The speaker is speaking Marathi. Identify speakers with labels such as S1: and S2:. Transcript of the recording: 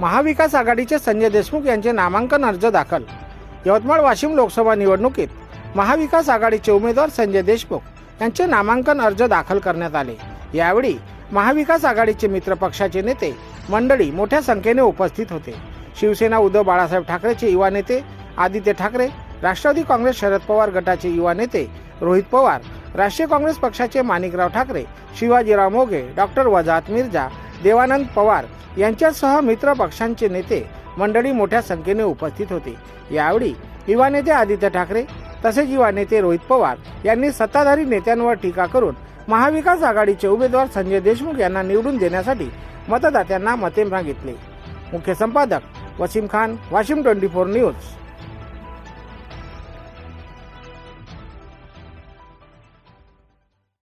S1: महाविकास आघाडीचे संजय देशमुख यांचे नामांकन अर्ज दाखल. यवतमाळ वाशिम लोकसभा निवडणुकीत महाविकास आघाडीचे उमेदवार संजय देशमुख यांचे नामांकन अर्ज दाखल करण्यात आले. यावेळी महाविकास आघाडीचे मित्र पक्षाचे नेते मंडळी मोठ्या संख्येने उपस्थित होते. शिवसेना उद्धव बाळासाहेब ठाकरेचे युवा नेते आदित्य ठाकरे राष्ट्रवादी काँग्रेस शरद पवार गटाचे युवा नेते रोहित पवार राष्ट्रीय काँग्रेस पक्षाचे माणिकराव ठाकरे शिवाजीराव मोघे डॉक्टर वजाहत मिर्झा देवानंद पवार यांच्यासह मित्र पक्षांचे नेते मंडळी मोठ्या संख्येने उपस्थित होते. यावेळी युवा नेते आदित्य ठाकरे तसेच युवा नेते रोहित पवार यांनी सत्ताधारी नेत्यांवर टीका करून महाविकास आघाडीचे उमेदवार संजय देशमुख यांना निवडून देण्यासाठी मतदात्यांना मते मागितले. मुख्य संपादक Wasim Khan Washim twenty four news.